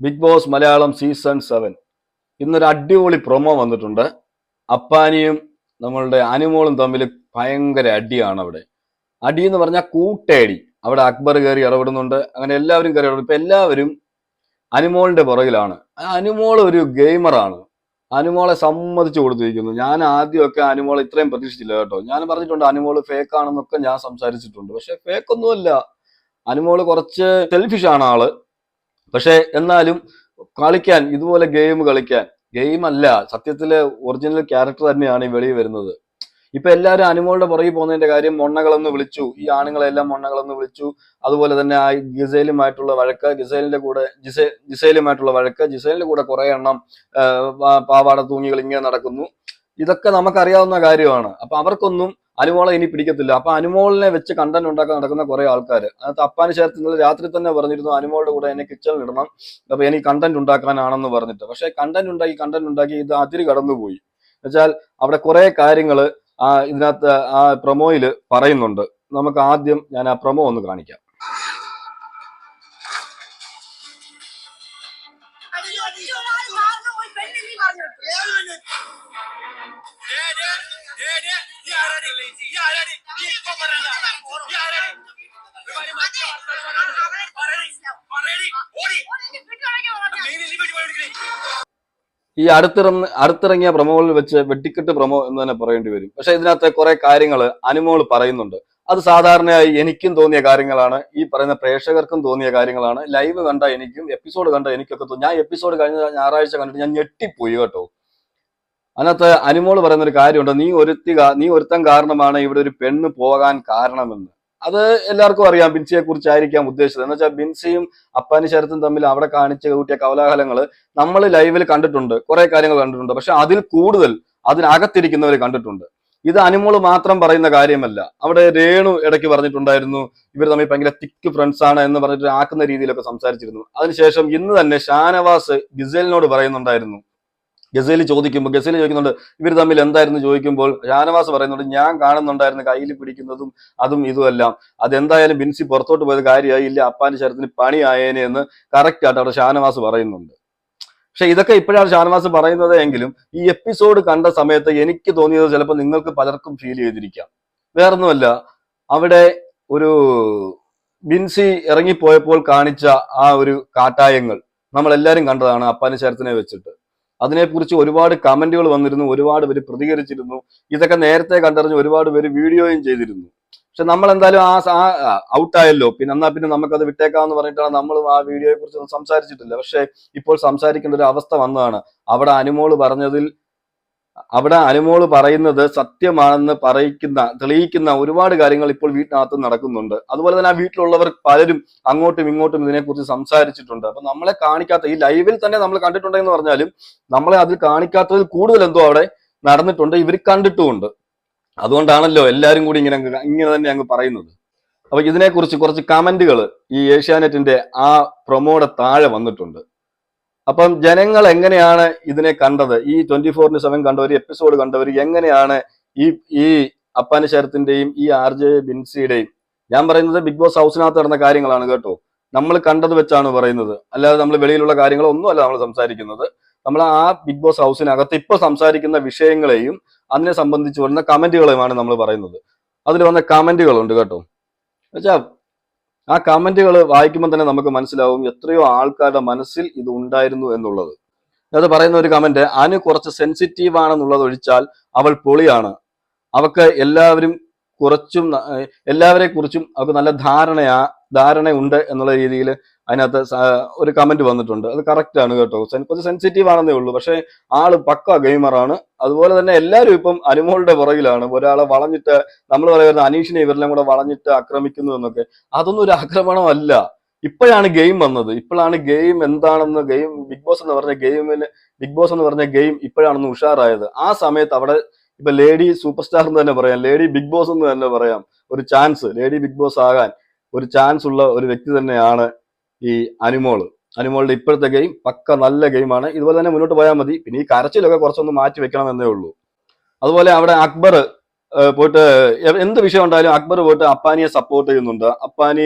Bigg Boss Malayalam season seven ഇന്നൊരു അടിപൊളി promo വന്നിട്ടുണ്ട്. അപ്പാനിയും നമ്മളുടെ അനുമോളും തമ്മിൽ ഭയങ്കര അടിയാണ് അവിടെ അടി എന്ന് പറഞ്ഞാൽ കൂട്ടയടി അവിടെ അക്ബർ കയറി ഇടപെടുന്നുണ്ട്. അങ്ങനെ എല്ലാവരും കയറി ഇടപെടും ഇപ്പൊ എല്ലാവരും അനുമോളിന്റെ പുറകിലാണ്. അനുമോൾ ഒരു ഗെയിമറാണ് അനുമോളെ സമ്മതിച്ചു കൊടുത്തിരിക്കുന്നു. ഞാൻ ആദ്യമൊക്കെ അനുമോളെ ഇത്രയും പ്രതീക്ഷിച്ചില്ല കേട്ടോ. ഞാൻ പറഞ്ഞിട്ടുണ്ട് അനുമോൾ ഫേക്ക് ആണെന്നൊക്കെ ഞാൻ സംസാരിച്ചിട്ടുണ്ട്. പക്ഷെ ഫേക്ക് ഒന്നുമല്ല. അനുമോൾ കുറച്ച് സെൽഫിഷ് ആണ് ആൾ. പക്ഷെ എന്നാലും കളിക്കാൻ ഇതുപോലെ ഗെയിം കളിക്കാൻ ഗെയിം അല്ല സത്യത്തിലെ ഒറിജിനൽ ക്യാരക്ടർ തന്നെയാണ് ഈ വെളിയിൽ വരുന്നത്. ഇപ്പൊ എല്ലാവരും അനുമോളുടെ പുറകെ പോകുന്നതിന്റെ കാര്യം മൊണ്ണകളെന്ന് വിളിച്ചു. ഈ ആണുങ്ങളെല്ലാം മൊണ്ണകളെന്ന് വിളിച്ചു. അതുപോലെ തന്നെ ആ ഗിസൈലുമായിട്ടുള്ള വഴക്ക് ഗിസൈലിന്റെ കൂടെ ജിസൈ ജിസൈലുമായിട്ടുള്ള വഴക്ക് ജിസൈലിന്റെ കൂടെ കുറെ എണ്ണം പാവാട തൂങ്ങികൾ ഇങ്ങനെ നടക്കുന്നു. ഇതൊക്കെ നമുക്കറിയാവുന്ന കാര്യമാണ്. അപ്പൊ അവർക്കൊന്നും അനുമോളെ ഇനി പിടിക്കത്തില്ല. അപ്പൊ അനുമോളിനെ വെച്ച് കണ്ടന്റ് ഉണ്ടാക്കാൻ നടക്കുന്ന കുറെ ആൾക്കാർ അതിനകത്ത് അപ്പാന് ഇന്നലെ രാത്രി തന്നെ പറഞ്ഞിരുന്നു അനുമോളുടെ കൂടെ എന്നെ കിച്ചണിൽ ഇടണം. അപ്പൊ എനിക്ക് കണ്ടന്റ് ഉണ്ടാക്കാനാണെന്ന് പറഞ്ഞിട്ട്. പക്ഷെ കണ്ടന്റ് ഉണ്ടാക്കി കണ്ടന്റ് ഉണ്ടാക്കി ഇത് അതിര് കടന്നുപോയി. എന്നുവെച്ചാൽ അവിടെ കുറെ കാര്യങ്ങൾ ആ ഇതിനകത്ത് ആ പ്രൊമോയിൽ പറയുന്നുണ്ട്. നമുക്ക് ആദ്യം ഞാൻ ആ പ്രൊമോ ഒന്ന് കാണിക്കാം. ഈ അടുത്തിറങ്ങ അടുത്തിറങ്ങിയ പ്രമോകളിൽ വെച്ച് വെട്ടിക്കെട്ട് പ്രമോ എന്ന് തന്നെ പറയേണ്ടി വരും. പക്ഷെ ഇതിനകത്ത് കുറെ കാര്യങ്ങൾ അനുമോൾ പറയുന്നുണ്ട്. അത് സാധാരണയായി എനിക്കും തോന്നിയ കാര്യങ്ങളാണ്. ഈ പറയുന്ന പ്രേക്ഷകർക്കും തോന്നിയ കാര്യങ്ങളാണ്. ലൈവ് കണ്ട എനിക്കും എപ്പിസോഡ് കണ്ട എനിക്കൊക്കെ തോന്നി. ഞാൻ എപ്പിസോഡ് കഴിഞ്ഞ ഞായറാഴ്ച കണ്ടിട്ട് ഞാൻ ഞെട്ടിപ്പോയി കേട്ടോ. അതിനകത്ത് അനുമോൾ പറയുന്ന ഒരു കാര്യമുണ്ട്. നീ ഒരുത്തി നീ ഒരുത്തൻ കാരണമാണ് ഇവിടെ ഒരു പെണ്ണ് പോകാൻ കാരണമെന്ന്. അത് എല്ലാവർക്കും അറിയാം. ബിൻസിയെ കുറിച്ചായിരിക്കാം ഉദ്ദേശിച്ചത്. എന്ന് വെച്ചാൽ ബിൻസിയും അപ്പാനി ശരത്തും തമ്മിൽ അവിടെ കാണിച്ച കൂട്ടിയ കവലാഹലങ്ങൾ നമ്മൾ ലൈവിൽ കണ്ടിട്ടുണ്ട്. കുറെ കാര്യങ്ങൾ കണ്ടിട്ടുണ്ട്. പക്ഷെ അതിൽ കൂടുതൽ അതിനകത്തിരിക്കുന്നവർ കണ്ടിട്ടുണ്ട്. ഇത് അനുമോൾ മാത്രം പറയുന്ന കാര്യമല്ല. അവിടെ രേണു ഇടയ്ക്ക് പറഞ്ഞിട്ടുണ്ടായിരുന്നു ഇവർ തമ്മിൽ ഭയങ്കര തിക്ക് ഫ്രണ്ട്സ് ആണ് എന്ന് പറഞ്ഞിട്ട് ആക്കുന്ന രീതിയിലൊക്കെ സംസാരിച്ചിരുന്നു. അതിനുശേഷം ഇന്ന് തന്നെ ഷാനവാസ് ഗിസേലിനോട് പറയുന്നുണ്ടായിരുന്നു. ഗസേൽ ചോദിക്കുമ്പോൾ ഗസേൽ ചോദിക്കുന്നുണ്ട് ഇവർ തമ്മിൽ എന്തായിരുന്നു ചോദിക്കുമ്പോൾ ഷാനവാസ് പറയുന്നുണ്ട് ഞാൻ കാണുന്നുണ്ടായിരുന്നു കയ്യിൽ പിടിക്കുന്നതും അതും ഇതുമെല്ലാം അതെന്തായാലും ബിൻസി പുറത്തോട്ട് പോയത് കാര്യമായി ഇല്ല അപ്പാന്റെ ശരത്തിന് പണിയായേനെ എന്ന് കറക്റ്റ് ആയിട്ട് അവിടെ ഷാനവാസ് പറയുന്നുണ്ട്. പക്ഷെ ഇതൊക്കെ ഇപ്പോഴാണ് ഷാനവാസ് പറയുന്നത് എങ്കിലും ഈ എപ്പിസോഡ് കണ്ട സമയത്ത് എനിക്ക് തോന്നിയത് ചിലപ്പോൾ നിങ്ങൾക്ക് പലർക്കും ഫീൽ ചെയ്തിരിക്കാം. വേറൊന്നുമല്ല അവിടെ ഒരു ബിൻസി ഇറങ്ങിപ്പോയപ്പോൾ കാണിച്ച ആ ഒരു കാട്ടായങ്ങൾ നമ്മൾ എല്ലാവരും കണ്ടതാണ് അപ്പാന് ശരത്തിനെ വെച്ചിട്ട്. അതിനെക്കുറിച്ച് ഒരുപാട് കമന്റുകൾ വന്നിരുന്നു ഒരുപാട് പേര് പ്രതികരിച്ചിരുന്നു. ഇതൊക്കെ നേരത്തെ കണ്ടറിഞ്ഞ് ഒരുപാട് പേര് വീഡിയോയും ചെയ്തിരുന്നു. പക്ഷെ നമ്മൾ എന്തായാലും ആ ഔട്ടായല്ലോ. പിന്നെ എന്നാ പിന്നെ നമുക്കത് വിട്ടേക്കാന്ന് പറഞ്ഞിട്ടാണ് നമ്മളും ആ വീഡിയോയെ കുറിച്ച് സംസാരിച്ചിട്ടില്ല. പക്ഷെ ഇപ്പോൾ സംസാരിക്കേണ്ട ഒരു അവസ്ഥ വന്നതാണ്. അവിടെ അനുമോൾ പറഞ്ഞതിൽ അവിടെ അനുമോൾ പറയുന്നത് സത്യമാണെന്ന് പറയിക്കുന്ന തെളിയിക്കുന്ന ഒരുപാട് കാര്യങ്ങൾ ഇപ്പോൾ വീട്ടിനകത്ത് നടക്കുന്നുണ്ട്. അതുപോലെ തന്നെ ആ വീട്ടിലുള്ളവർ പലരും അങ്ങോട്ടും ഇങ്ങോട്ടും ഇതിനെക്കുറിച്ച് സംസാരിച്ചിട്ടുണ്ട്. അപ്പൊ നമ്മളെ കാണിക്കാത്ത ഈ ലൈവിൽ തന്നെ നമ്മൾ കണ്ടിട്ടുണ്ടെന്ന് പറഞ്ഞാലും നമ്മളെ അതിൽ കാണിക്കാത്തതിൽ കൂടുതൽ എന്തോ അവിടെ നടന്നിട്ടുണ്ട്. ഇവർ കണ്ടിട്ടുമുണ്ട്. അതുകൊണ്ടാണല്ലോ എല്ലാരും കൂടി ഇങ്ങനെ ഇങ്ങനെ തന്നെ അങ്ങ് പറയുന്നത്. അപ്പൊ ഇതിനെക്കുറിച്ച് കുറച്ച് കമന്റുകൾ ഈ ഏഷ്യാനെറ്റിന്റെ ആ പ്രൊമോയുടെ താഴെ വന്നിട്ടുണ്ട്. അപ്പം ജനങ്ങൾ എങ്ങനെയാണ് ഇതിനെ കണ്ടത്? ഈ ട്വന്റി ഫോറിന് സെവൻ കണ്ടവർ എപ്പിസോഡ് കണ്ടവർ എങ്ങനെയാണ് ഈ ഈ അപ്പാന ശരത്തിന്റെയും ഈ ആർ ജെ ബിൻസിയുടെയും ഞാൻ പറയുന്നത് ബിഗ് ബോസ് ഹൗസിനകത്ത് നടന്ന കാര്യങ്ങളാണ് കേട്ടോ. നമ്മൾ കണ്ടത് വെച്ചാണ് പറയുന്നത്. അല്ലാതെ നമ്മൾ വെളിയിലുള്ള കാര്യങ്ങളൊന്നും അല്ല നമ്മൾ സംസാരിക്കുന്നത്. നമ്മൾ ആ ബിഗ് ബോസ് ഹൗസിനകത്ത് ഇപ്പൊ സംസാരിക്കുന്ന വിഷയങ്ങളെയും അതിനെ സംബന്ധിച്ച് വരുന്ന കമന്റുകളുമാണ് നമ്മൾ പറയുന്നത്. അതിൽ വന്ന കമന്റുകളുണ്ട് കേട്ടോ. എന്നുവെച്ചാ ആ കമന്റുകൾ വായിക്കുമ്പോൾ തന്നെ നമുക്ക് മനസ്സിലാവും എത്രയോ ആൾക്കാരുടെ മനസ്സിൽ ഇത് ഉണ്ടായിരുന്നു എന്നുള്ളത്. അത് പറയുന്ന ഒരു കമന്റ് അനു കുറച്ച് സെൻസിറ്റീവ് ആണെന്നുള്ളത് ഒഴിച്ചാൽ അവൾ പൊളിയാണ്. അവക്ക് എല്ലാവരും കുറച്ചും എല്ലാവരെ കുറിച്ചും അവർക്ക് നല്ല ധാരണയാ ധാരണയുണ്ട് എന്നുള്ള രീതിയിൽ അതിനകത്ത് ഒരു കമന്റ് വന്നിട്ടുണ്ട്. അത് കറക്റ്റ് ആണ് കേട്ടോ. കുറച്ച് സെൻസിറ്റീവ് ആണെന്നേ ഉള്ളൂ. പക്ഷെ ആൾ പക്ക ഗെയിമറാണ് അതുപോലെ തന്നെ എല്ലാവരും ഇപ്പം അനുമോളുടെ പുറകിലാണ്. ഒരാളെ വളഞ്ഞിട്ട് നമ്മൾ പറയുന്നത് അനീഷിനെ ഇവരെല്ലാം കൂടെ വളഞ്ഞിട്ട് ആക്രമിക്കുന്നു എന്നൊക്കെ. അതൊന്നും ഒരു ആക്രമണമല്ല. ഇപ്പോഴാണ് ഗെയിം വന്നത്. ഇപ്പോഴാണ് ഗെയിം എന്താണെന്ന് ഗെയിം ബിഗ് ബോസ് എന്ന് പറഞ്ഞ ഗെയിമിന് ബിഗ് ബോസ് എന്ന് പറഞ്ഞ ഗെയിം ഇപ്പോഴാണെന്ന് ഉഷാറായത്. ആ സമയത്ത് അവിടെ ഇപ്പൊ ലേഡി സൂപ്പർ സ്റ്റാർ എന്ന് തന്നെ പറയാം. ലേഡി ബിഗ് ബോസ് എന്ന് തന്നെ പറയാം. ഒരു ചാൻസ് ലേഡി ബിഗ് ബോസ് ആകാൻ ഒരു ചാൻസ് ഉള്ള ഒരു വ്യക്തി തന്നെയാണ് ഈ അനുമോൾ. അനുമോളുടെ ഇപ്പോഴത്തെ ഗെയിം പക്ക നല്ല ഗെയിമാണ് ഇതുപോലെ തന്നെ മുന്നോട്ട് പോയാൽ മതി. പിന്നെ ഈ കരച്ചിലൊക്കെ കുറച്ചൊന്ന് മാറ്റി വെക്കണം എന്നേ ഉള്ളൂ. അതുപോലെ അവിടെ അക്ബർ പോയിട്ട് എന്ത് വിഷയം ഉണ്ടായാലും അക്ബർ പോയിട്ട് അപ്പാനിയെ സപ്പോർട്ട് ചെയ്യുന്നുണ്ട്. അപ്പാനി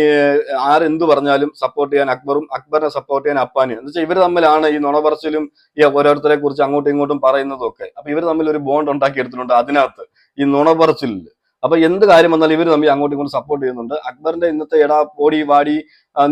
ആരെന്ത് പറഞ്ഞാലും സപ്പോർട്ട് ചെയ്യാൻ അക്ബറും അക്ബറിനെ സപ്പോർട്ട് ചെയ്യാൻ അപ്പാനിയും. എന്ന് വെച്ചാൽ ഇവർ തമ്മിലാണ് ഈ നുണപറച്ചിലും ഈ ഓരോരുത്തരെ കുറിച്ച് അങ്ങോട്ടും ഇങ്ങോട്ടും പറയുന്നതും ഒക്കെ അപ്പൊ ഇവർ തമ്മിൽ ഒരു ബോണ്ട് ഉണ്ടാക്കി എടുത്തിട്ടുണ്ട് അതിനകത്ത്. ഈ നുണപറച്ചിലിൽ അപ്പൊ എന്ത് കാര്യം വന്നാലും ഇവർ തമ്മിൽ അങ്ങോട്ടും ഇങ്ങോട്ടും സപ്പോർട്ട് ചെയ്യുന്നുണ്ട്. അക്ബറിന്റെ ഇന്നത്തെ എടാ ഓടി വാടി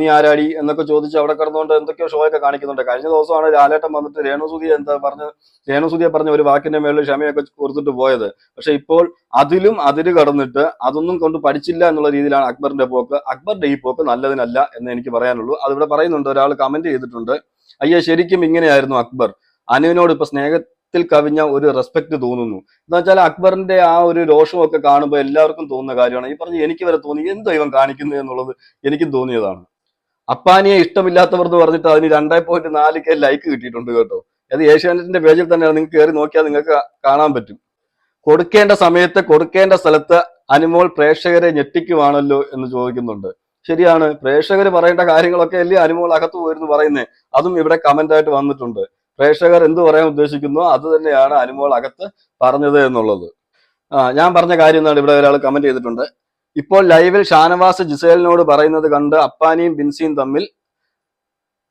നീ ആരാടി എന്നൊക്കെ ചോദിച്ച് അവിടെ കിടന്നുകൊണ്ട് എന്തൊക്കെയോ ഷോ ഒക്കെ കാണിക്കുന്നുണ്ട്. കഴിഞ്ഞ ദിവസമാണ് ലാലേട്ടൻ വന്നിട്ട് രേണുസുതിയെ എന്താ പറഞ്ഞ രേണുസുതിയെ പറഞ്ഞ ഒരു വാക്കിന്റെ മേളിൽ ക്ഷമയൊക്കെ കൊടുത്തിട്ട് പോയത്. പക്ഷെ ഇപ്പോൾ അതിലും അതിര് കടന്നിട്ട് അതൊന്നും കൊണ്ട് പഠിച്ചില്ല എന്നുള്ള രീതിയിലാണ് അക്ബറിന്റെ പോക്ക്. അക്ബറിന്റെ ഈ പോക്ക് നല്ലതിനല്ല എന്ന് എനിക്ക് പറയാനുള്ളൂ. അതിവിടെ പറയുന്നുണ്ട് ഒരാൾ കമന്റ് ചെയ്തിട്ടുണ്ട്. അയ്യ ശരിക്കും ഇങ്ങനെയായിരുന്നു അക്ബർ. അനുവിനോട് ഇപ്പൊ സ്നേഹത്തിൽ കവിഞ്ഞ ഒരു റെസ്പെക്ട് തോന്നുന്നു. എന്ന് വെച്ചാൽ അക്ബറിന്റെ ആ ഒരു രോഷമൊക്കെ കാണുമ്പോൾ എല്ലാവർക്കും തോന്നുന്ന കാര്യമാണ്. ഈ പറഞ്ഞ എനിക്ക് വരെ തോന്നി എന്തോ ഇവൻ കാണിക്കുന്നു എന്നുള്ളത് എനിക്കും തോന്നിയതാണ്. അപ്പാനിയെ ഇഷ്ടമില്ലാത്തവർ എന്ന് പറഞ്ഞിട്ട് അതിന് രണ്ടേ പോയിന്റ് നാല് കെ ലൈക്ക് കിട്ടിയിട്ടുണ്ട് കേട്ടോ. അത് ഏഷ്യാനെറ്റിന്റെ പേജിൽ തന്നെയാണ്. നിങ്ങൾക്ക് കയറി നോക്കിയാൽ നിങ്ങൾക്ക് കാണാൻ പറ്റും. കൊടുക്കേണ്ട സമയത്ത് കൊടുക്കേണ്ട സ്ഥലത്ത് അനുമോൾ പ്രേക്ഷകരെ ഞെട്ടിക്കുവാണല്ലോ എന്ന് ചോദിക്കുന്നുണ്ട്. ശരിയാണ്. പ്രേക്ഷകർ പറയേണ്ട കാര്യങ്ങളൊക്കെ അല്ലേ അനുമോൾ അകത്ത് പോയിരുന്നു പറയുന്നേ? അതും ഇവിടെ കമന്റ് ആയിട്ട് വന്നിട്ടുണ്ട്. പ്രേക്ഷകർ എന്ത് പറയാൻ ഉദ്ദേശിക്കുന്നു അത് തന്നെയാണ് അനുമോൾ അകത്ത് പറഞ്ഞത് എന്നുള്ളത്. ആ ഞാൻ പറഞ്ഞ കാര്യം എന്നാണ് ഇവിടെ ഒരാൾ കമന്റ് ചെയ്തിട്ടുണ്ട്. ഇപ്പോൾ ലൈവിൽ ഷാനവാസ് ജിസേലിനോട് പറയുന്നത് കണ്ട് അപ്പാനിയും ബിൻസിയും തമ്മിൽ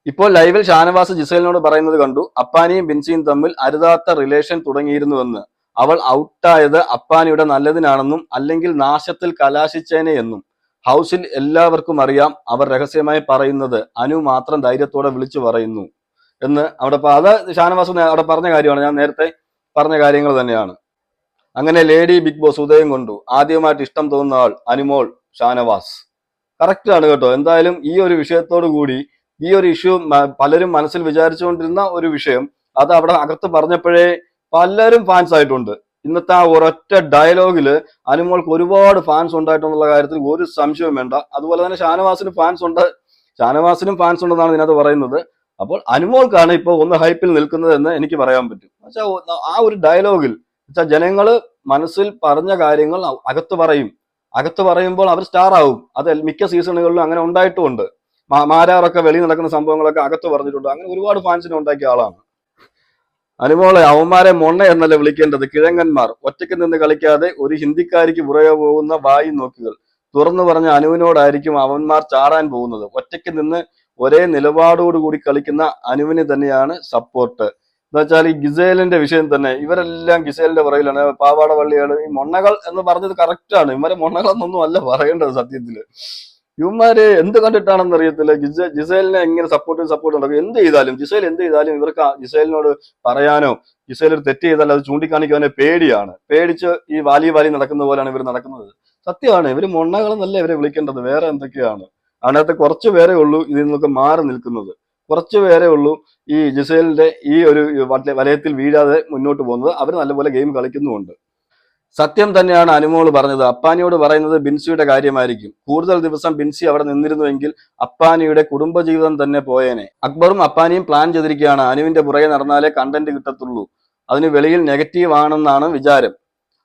ഇപ്പോൾ ലൈവിൽ ഷാനവാസ് ജിസേലിനോട് പറയുന്നത് കണ്ടു അപ്പാനിയും ബിൻസിയും തമ്മിൽ അരുതാത്ത റിലേഷൻ തുടങ്ങിയിരുന്നുവെന്ന്. അവൾ ഔട്ടായത് അപ്പാനിയുടെ നല്ലതിനാണെന്നും അല്ലെങ്കിൽ നാശത്തിൽ കലാശിച്ചേനെ എന്നും. ഹൗസിൽ എല്ലാവർക്കും അറിയാം അവർ രഹസ്യമായി പറയുന്നത് അനു മാത്രം ധൈര്യത്തോടെ വിളിച്ചു പറയുന്നു. എന്ന് അവിടെ അത് ഷാനവാസ് അവിടെ പറഞ്ഞ കാര്യമാണ്. ഞാൻ നേരത്തെ പറഞ്ഞ കാര്യങ്ങൾ തന്നെയാണ്. അങ്ങനെ ലേഡി ബിഗ് ബോസ് ഉദയം കൊണ്ടു. ആദ്യമായിട്ട് ഇഷ്ടം തോന്നുന്ന ആൾ അനുമോൾ ഷാനവാസ്. കറക്റ്റ് ആണ് കേട്ടോ. എന്തായാലും ഈ ഒരു വിഷയത്തോടു കൂടി ഈ ഒരു ഇഷ്യൂ പലരും മനസ്സിൽ വിചാരിച്ചുകൊണ്ടിരുന്ന ഒരു വിഷയം അത് അവിടെ അകത്ത് പറഞ്ഞപ്പോഴേ പലരും ഫാൻസ് ആയിട്ടുണ്ട്. ഇന്നത്തെ ആ ഒരൊറ്റ ഡയലോഗിൽ അനുമോൾക്ക് ഒരുപാട് ഫാൻസ് ഉണ്ടായിട്ടുള്ള കാര്യത്തിൽ ഒരു സംശയവും വേണ്ട. അതുപോലെ തന്നെ ഷാനവാസിന് ഫാൻസ് ഉണ്ട്. ഷാനവാസിനും ഫാൻസ് ഉണ്ടെന്നാണ് ഇതിനകത്ത് പറയുന്നത്. അപ്പോൾ അനുമോൾക്കാണ് ഇപ്പോൾ ഒന്ന് ഹൈപ്പിൽ നിൽക്കുന്നത് എന്ന് എനിക്ക് പറയാൻ പറ്റും. വെച്ചാൽ ആ ഒരു ഡയലോഗിൽ വെച്ചാൽ ജനങ്ങൾ മനസ്സിൽ പറഞ്ഞ കാര്യങ്ങൾ അകത്ത് പറയും. അകത്ത് പറയുമ്പോൾ അവർ സ്റ്റാർ ആവും. അത് മിക്ക സീസണുകളിലും അങ്ങനെ ഉണ്ടായിട്ടുമുണ്ട്. മാരാറൊക്കെ വെളിയിൽ നടക്കുന്ന സംഭവങ്ങളൊക്കെ അകത്ത് പറഞ്ഞിട്ടുണ്ട്. അങ്ങനെ ഒരുപാട് ഫാൻസിനെ ഉണ്ടാക്കിയ ആളാണ്. അനുമോളെ അവന്മാരെ മൊണ്ണ എന്നല്ല വിളിക്കേണ്ടത്? കിഴങ്ങന്മാർ. ഒറ്റയ്ക്ക് നിന്ന് കളിക്കാതെ ഒരു ഹിന്ദിക്കാരിക്ക് പുറകെ പോകുന്ന വായി നോക്കുകൾ. തുറന്നു പറഞ്ഞ അനുവിനോടായിരിക്കും അവന്മാർ ചാടാൻ പോകുന്നത്. ഒറ്റയ്ക്ക് നിന്ന് ഒരേ നിലപാടോടുകൂടി കളിക്കുന്ന അനുവിന് തന്നെയാണ് സപ്പോർട്ട് എന്ന് വെച്ചാൽ ഈ ഗിസേലിന്റെ വിഷയം തന്നെ ഇവരെല്ലാം ഗിസേലിന്റെ പുറകിലാണ്. പാവാട പള്ളിയാണ് ഈ മൊണ്ണകൾ എന്ന് പറഞ്ഞത് കറക്റ്റാണ് ഇവരെ മൊണ്ണകളെന്നൊന്നും അല്ല പറയേണ്ടത് സത്യത്തിൽ ഇവന്മാര് എന്ത് കണ്ടിട്ടാണെന്ന് അറിയത്തില്ല. ജിസേ ജിസേലിനെ എങ്ങനെ സപ്പോർട്ട് സപ്പോർട്ട് ഉണ്ടാക്കും? എന്ത് ചെയ്താലും ജിസേൽ എന്ത് ചെയ്താലും ഇവർക്ക് ജിസേലിനോട് പറയാനോ ജിസേൽ ഒരു തെറ്റ് ചെയ്താൽ അത് ചൂണ്ടിക്കാണിക്കാനോ പേടിയാണ്. പേടിച്ച് ഈ വാലി വാലി നടക്കുന്ന പോലെയാണ് ഇവർ നടക്കുന്നത്. സത്യമാണ് ഇവർ മൊണ്ണകളെന്നല്ല ഇവരെ വിളിക്കേണ്ടത്. വേറെ എന്തൊക്കെയാണ്? അതിനകത്ത് കുറച്ച് പേരെ ഉള്ളൂ ഇതിൽ നിന്നൊക്കെ മാറി നിൽക്കുന്നത്. കുറച്ച് പേരെ ഉള്ളൂ ഈ ജിസേലിന്റെ ഈ ഒരു വല- വലയത്തിൽ വീഴാതെ മുന്നോട്ട് പോകുന്നത്. അവർ നല്ലപോലെ ഗെയിം കളിക്കുന്നുമുണ്ട്. സത്യം തന്നെയാണ് അനുമോൾ പറഞ്ഞത്. അപ്പാനിയോട് പറയുന്നത് ബിൻസിയുടെ കാര്യമായിരിക്കും. കൂടുതൽ ദിവസം ബിൻസി അവിടെ നിന്നിരുന്നുവെങ്കിൽ അപ്പാനിയുടെ കുടുംബജീവിതം തന്നെ പോയേനെ. അക്ബറും അപ്പാനിയും പ്ലാൻ ചെയ്തിരിക്കുകയാണ്. അനുവിന്റെ പുറകെ നടന്നാലേ കണ്ടന്റ് കിട്ടത്തുള്ളൂ. അതിന് വെളിയിൽ നെഗറ്റീവ് ആണെന്നാണ് വിചാരം.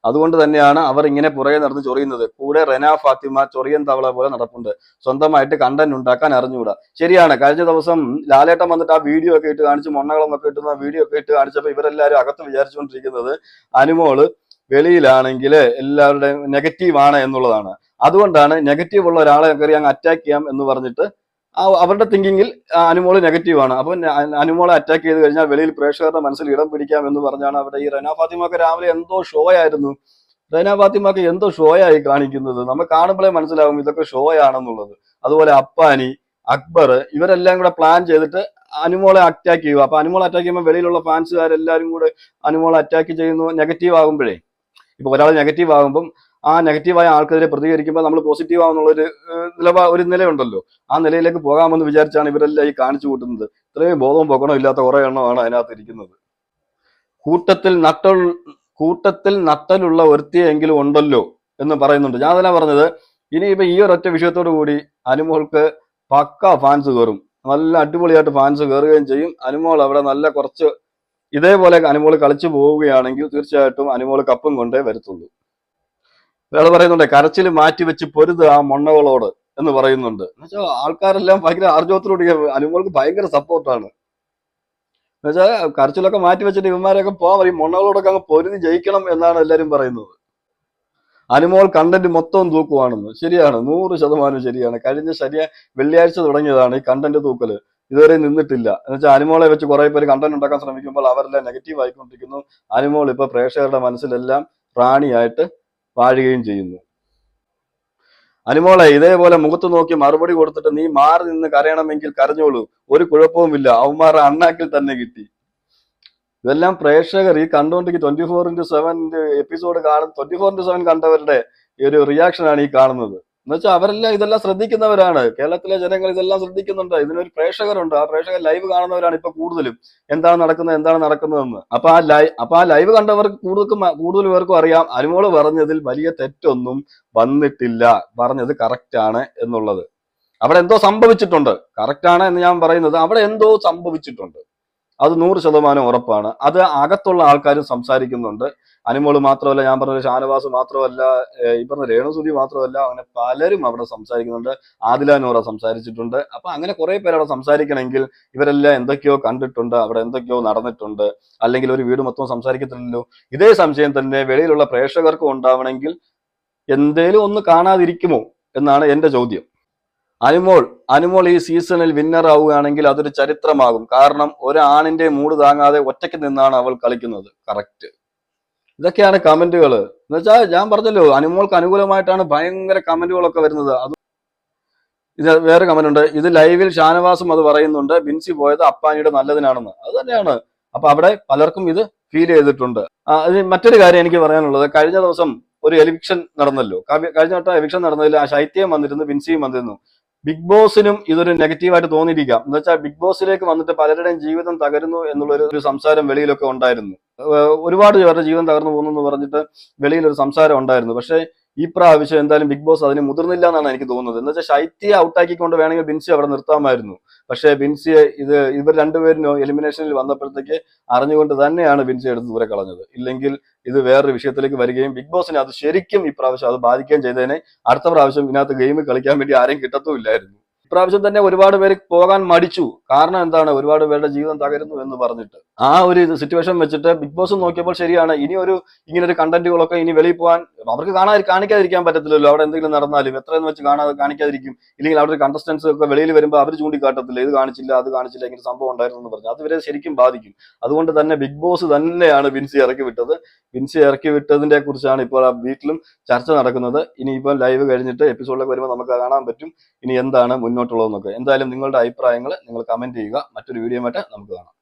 അതുകൊണ്ട് തന്നെയാണ് അവർ ഇങ്ങനെ പുറകെ നടന്ന് ചൊറിയുന്നത്. കൂടെ റെന ഫാത്തിമ ചൊറിയൻ തവള പോലെ നടപ്പുണ്ട്. സ്വന്തമായിട്ട് കണ്ടന്റ് ഉണ്ടാക്കാൻ അറിഞ്ഞുകൂടാ. ശരിയാണ് കഴിഞ്ഞ ദിവസം ലാലേട്ടൻ വന്നിട്ട് ആ വീഡിയോ ഒക്കെ ഇട്ട് കാണിച്ച് മൊണ്ണകളൊക്കെ ഇട്ടുന്ന വീഡിയോ ഒക്കെ ഇട്ട് കാണിച്ചപ്പോൾ ഇവരെല്ലാവരും അകത്ത് വിചാരിച്ചുകൊണ്ടിരിക്കുന്നത് അനുമോൾ വെളിയിലാണെങ്കിൽ എല്ലാവരുടെയും നെഗറ്റീവ് ആണ് എന്നുള്ളതാണ്. അതുകൊണ്ടാണ് നെഗറ്റീവ് ഉള്ള ഒരാളെ കയറി അങ്ങ് അറ്റാക്ക് ചെയ്യാം എന്ന് പറഞ്ഞിട്ട് അവരുടെ തിങ്കിങ്ങിൽ അനുമോൾ നെഗറ്റീവ് ആണ്. അപ്പൊ അനുമോളെ അറ്റാക്ക് ചെയ്ത് കഴിഞ്ഞാൽ വെളിയിൽ പ്രേക്ഷകരുടെ മനസ്സിൽ ഇടം പിടിക്കാം എന്ന് പറഞ്ഞാണ് അവിടെ ഈ റെന ഫാത്തിമ ഒക്കെ രാവിലെ എന്തോ ഷോ ആയിരുന്നു. റെന ഫാത്തിമാക്ക് എന്തോ ഷോ ആയി കാണിക്കുന്നത്. നമ്മൾ കാണുമ്പോഴേ മനസ്സിലാവും ഇതൊക്കെ ഷോ ആണെന്നുള്ളത്. അതുപോലെ അപ്പാനി അക്ബർ ഇവരെല്ലാം കൂടെ പ്ലാൻ ചെയ്തിട്ട് അനുമോളെ അറ്റാക്ക് ചെയ്യുക. അപ്പൊ അനുമോളെ അറ്റാക്ക് ചെയ്യുമ്പോൾ വെളിയിലുള്ള ഫാൻസുകാരെല്ലാരും കൂടെ അനുമോളെ അറ്റാക്ക് ചെയ്യുന്നു. നെഗറ്റീവ് ആകുമ്പോഴേ. ഇപ്പൊ ഒരാൾ നെഗറ്റീവ് ആകുമ്പം ആ നെഗറ്റീവായ ആൾക്കെതിരെ പ്രതികരിക്കുമ്പോൾ നമ്മൾ പോസിറ്റീവ് ആവുന്നുള്ള ഒരു നിലപാ ഒരു നിലയുണ്ടല്ലോ. ആ നിലയിലേക്ക് പോകാമെന്ന് വിചാരിച്ചാണ് ഇവരെല്ലാം ഈ കാണിച്ചു കൂട്ടുന്നത്. ഇത്രയും ബോധവും പൊക്കണോ ഇല്ലാത്ത കുറെ എണ്ണമാണ് അതിനകത്ത് ഇരിക്കുന്നത് കൂട്ടത്തിൽ നട്ടൽ കൂട്ടത്തിൽ നട്ടലുള്ള ഒരുത്തിയെങ്കിലും ഉണ്ടല്ലോ എന്ന് പറയുന്നുണ്ട്. ഞാൻ തന്നെ പറഞ്ഞത് ഇനി ഇപ്പൊ ഈ ഒരൊറ്റ വിഷയത്തോടു കൂടി അനുമോൾക്ക് പക്ക ഫാൻസ് കയറും നല്ല അടിപൊളിയായിട്ട് ഫാൻസ് കയറുകയും ചെയ്യും. അനുമോൾ അവിടെ നല്ല കുറച്ച് ഇതേപോലെ അനുമോൾ കളിച്ചു പോവുകയാണെങ്കിൽ തീർച്ചയായിട്ടും അനുമോൾ കപ്പും കൊണ്ടേ വരത്തുള്ളൂ. വേറെ പറയുന്നുണ്ട് കരച്ചിൽ മാറ്റി വെച്ച് പൊരുത് ആ മൊണ്ണകളോട് എന്ന് പറയുന്നുണ്ട്. എന്നുവെച്ചാൽ ആൾക്കാരെല്ലാം ഭയങ്കര ആർജവത്തിലൂടെ അനുമോൾക്ക് ഭയങ്കര സപ്പോർട്ടാണ്. എന്നുവെച്ചാൽ കരച്ചിലൊക്കെ മാറ്റി വെച്ചിട്ട് ഇവന്മാരെയൊക്കെ പോകാൻ പറയും മൊണ്ണകളോടൊക്കെ അങ്ങ് പൊരുതി ജയിക്കണം എന്നാണ് എല്ലാരും പറയുന്നത്. അനുമോൾ കണ്ടന്റ് മൊത്തം തൂക്കുവാണെന്ന്. ശരിയാണ് നൂറ് ശതമാനം ശരിയാണ്. കഴിഞ്ഞ ശരിയ വെള്ളിയാഴ്ച തുടങ്ങിയതാണ് ഈ കണ്ടന്റ് തൂക്കൽ. ഇതുവരെ നിന്നിട്ടില്ല. എന്ന് വെച്ചാൽ അനുമോളെ വെച്ച് കുറെ പേര് കണ്ടന്റ് ഉണ്ടാക്കാൻ ശ്രമിക്കുമ്പോൾ അവരെല്ലാം നെഗറ്റീവ് ആയിക്കൊണ്ടിരിക്കുന്നു. അനുമോൾ ഇപ്പൊ പ്രേക്ഷകരുടെ മനസ്സിലെല്ലാം റാണിയായിട്ട് വാഴുകയും ചെയ്യുന്നു. അനുമോളെ ഇതേപോലെ മുഖത്ത് നോക്കി മറുപടി കൊടുത്തിട്ട് നീ മാറി നിന്ന് കരയണമെങ്കിൽ കരഞ്ഞോളൂ. ഒരു കുഴപ്പവുമില്ല. അവന്മാരുടെ അണ്ണാക്കിൽ തന്നെ കിട്ടി. ഇതെല്ലാം പ്രേക്ഷകർ ഈ കണ്ടുകൊണ്ടിരിക്കുന്ന twenty four into seven episode കാണുന്ന ട്വന്റി ഫോർ ഇന്റു സെവൻ കണ്ടവരുടെ ഒരു റിയാക്ഷൻ ആണ് ഈ കാണുന്നത്. എന്ന് വെച്ചാൽ അവരെല്ലാം ഇതെല്ലാം ശ്രദ്ധിക്കുന്നവരാണ്. കേരളത്തിലെ ജനങ്ങൾ ഇതെല്ലാം ശ്രദ്ധിക്കുന്നുണ്ട്. ഇതിനൊരു പ്രേക്ഷകരുണ്ട്. ആ പ്രേക്ഷകർ ലൈവ് കാണുന്നവരാണ് ഇപ്പൊ കൂടുതലും. എന്താണ് നടക്കുന്നത് എന്താണ് നടക്കുന്നതെന്ന്. അപ്പൊ ആ ലൈവ് അപ്പൊ ആ ലൈവ് കണ്ടവർക്ക് കൂടുതൽ കൂടുതൽ പേർക്കും അറിയാം. അനുമോൾ പറഞ്ഞതിൽ വലിയ തെറ്റൊന്നും വന്നിട്ടില്ല. പറഞ്ഞത് കറക്റ്റ് ആണ് എന്നുള്ളത്. അവിടെ എന്തോ സംഭവിച്ചിട്ടുണ്ട്. കറക്റ്റ് ആണ് എന്ന് ഞാൻ പറയുന്നത്. അവിടെ എന്തോ സംഭവിച്ചിട്ടുണ്ട്. അത് നൂറ് ശതമാനം ഉറപ്പാണ്. അത് അകത്തുള്ള ആൾക്കാരും സംസാരിക്കുന്നുണ്ട്. അനുമോൾ മാത്രമല്ല ഞാൻ പറഞ്ഞ ഷാനവാസ് മാത്രമല്ല ഈ പറഞ്ഞ രേണുസുതി മാത്രമല്ല അങ്ങനെ പലരും അവിടെ സംസാരിക്കുന്നുണ്ട്. ആദില നൂറ സംസാരിച്ചിട്ടുണ്ട്. അപ്പൊ അങ്ങനെ കുറെ പേര് അവിടെ സംസാരിക്കണമെങ്കിൽ ഇവരെല്ലാം എന്തൊക്കെയോ കണ്ടിട്ടുണ്ട് അവിടെ എന്തൊക്കെയോ നടന്നിട്ടുണ്ട്. അല്ലെങ്കിൽ ഒരു വീട് മൊത്തം സംസാരിക്കത്തില്ലല്ലോ. ഇതേ സംശയം തന്നെ വെളിയിലുള്ള പ്രേക്ഷകർക്കും ഉണ്ടാവണമെങ്കിൽ എന്തേലും ഒന്ന് കാണാതിരിക്കുമോ എന്നാണ് എന്റെ ചോദ്യം. അനുമോൾ അനുമോൾ ഈ സീസണിൽ വിന്നർ ആവുകയാണെങ്കിൽ അതൊരു ചരിത്രമാകും. കാരണം ഒരു ആണിന്റെ മൂട് താങ്ങാതെ ഒറ്റയ്ക്ക് നിന്നാണ് അവൾ കളിക്കുന്നത്. കറക്റ്റ് ഇതൊക്കെയാണ് കമന്റുകൾ എന്ന് വെച്ചാൽ ഞാൻ പറഞ്ഞല്ലോ അനുമോൾക്ക് അനുകൂലമായിട്ടാണ് ഭയങ്കര കമന്റുകളൊക്കെ വരുന്നത്. അത് ഇത് വേറെ കമന്റ് ഉണ്ട് ഇത് ലൈവിൽ ഷാനവാസും അത് പറയുന്നുണ്ട്. ബിൻസി പോയത് അപ്പാനിയുടെ നല്ലതിനാണെന്ന്. അത് തന്നെയാണ്. അപ്പൊ അവിടെ പലർക്കും ഇത് ഫീൽ ചെയ്തിട്ടുണ്ട്. മറ്റൊരു കാര്യം എനിക്ക് പറയാനുള്ളത്. കഴിഞ്ഞ ദിവസം ഒരു എലിക്ഷൻ നടന്നല്ലോ. കഴിഞ്ഞ വട്ടം എവിക്ഷൻ നടന്നതിൽ ആ ശൈത്യം വന്നിരുന്നു ബിൻസിയും വന്നിരുന്നു. ബിഗ് ബോസിനും ഇതൊരു നെഗറ്റീവായിട്ട് തോന്നിയിരിക്കാം. എന്ന് വെച്ചാൽ ബിഗ് ബോസിലേക്ക് വന്നിട്ട് പലരുടെയും ജീവിതം തകരുന്നു എന്നുള്ള ഒരു- ഒരു സംസാരം വെളിയിലൊക്കെ ഉണ്ടായിരുന്നു. ഒരുപാട് പേരുടെ ജീവിതം തകർന്നു പോകുന്നു എന്ന് പറഞ്ഞിട്ട് വെളിയിലൊരു സംസാരം ഉണ്ടായിരുന്നു. പക്ഷേ ഈ പ്രാവശ്യം എന്തായാലും ബിഗ് ബോസ് അതിന് മുതിർന്നില്ല എന്നാണ് എനിക്ക് തോന്നുന്നത്. എന്ന് വെച്ചാൽ ശൈത്യ ഔട്ടാക്കിക്കൊണ്ട് വേണമെങ്കിൽ ബിൻസി അവിടെ നിർത്താമായിരുന്നു. പക്ഷേ ബിൻസിയെ ഇത് ഇവർ രണ്ടുപേരും എലിമിനേഷനിൽ വന്നപ്പോഴത്തേക്ക് അറിഞ്ഞുകൊണ്ട് തന്നെയാണ് ബിൻസി എടുത്ത് ദൂരെ കളഞ്ഞത്. ഇല്ലെങ്കിൽ ഇത് വേറൊരു വിഷയത്തിലേക്ക് വരികയും ബിഗ് ബോസിനെ അത് ശരിക്കും ഈ പ്രാവശ്യം അത് ബാധിക്കുകയും ചെയ്തതിനെ അടുത്ത പ്രാവശ്യം ഇതിനകത്ത് ഗെയിം കളിക്കാൻ വേണ്ടി ആരെയും കിട്ടത്തുമില്ലായിരുന്നു. ഇപ്രാവശ്യം തന്നെ ഒരുപാട് പേര് പോകാൻ മടിച്ചു. കാരണം എന്താണ്? ഒരുപാട് പേരുടെ ജീവിതം തകരുന്നു എന്ന് പറഞ്ഞിട്ട്. ആ ഒരു സിറ്റുവേഷൻ വെച്ചിട്ട് ബിഗ് ബോസ് നോക്കിയപ്പോൾ ശരിയാണ്. ഇനി ഒരു ഇങ്ങനെ ഒരു കണ്ടന്റുകളൊക്കെ ഇനി വെളിയിൽ പോകാൻ അവർക്ക് കാണാൻ കാണിക്കാതിരിക്കാൻ പറ്റത്തില്ലല്ലോ. അവിടെ എന്തെങ്കിലും നടന്നാലും എത്ര എന്ന് വെച്ച് കാണാതെ കാണിക്കാതിരിക്കും. ഇല്ലെങ്കിൽ അവിടെ കണ്ടസ്റ്റൻസ് ഒക്കെ വെളിയിൽ വരുമ്പോൾ അവർ ചൂണ്ടിക്കാട്ടത്തില്ല. ഇത് കാണിച്ചില്ല അത് കാണിച്ചില്ല ഇങ്ങനെ സംഭവം ഉണ്ടായിരുന്നു എന്ന് പറഞ്ഞു. അത് ഇവരെ ശരിക്കും ബാധിക്കും. അതുകൊണ്ട് തന്നെ ബിഗ് ബോസ് തന്നെയാണ് വിൻസി ഇറക്കി വിട്ടത്. വിൻസി ഇറക്കി വിട്ടതിനെ കുറിച്ചാണ് ഇപ്പോൾ ആ വീട്ടിലും ചർച്ച നടക്കുന്നത്. ഇനിയിപ്പോൾ ലൈവ് കഴിഞ്ഞിട്ട് എപ്പിസോഡിലൊക്കെ വരുമ്പോൾ നമുക്ക് കാണാൻ പറ്റും. ഇനി എന്താണ് മുന്നോട്ടുള്ളതെന്നൊക്കെ എന്തായാലും നിങ്ങളുടെ അഭിപ്രായങ്ങൾ നിങ്ങൾ കമന്റ് ചെയ്യുക. മറ്റൊരു വീഡിയോ നമുക്ക് കാണാം.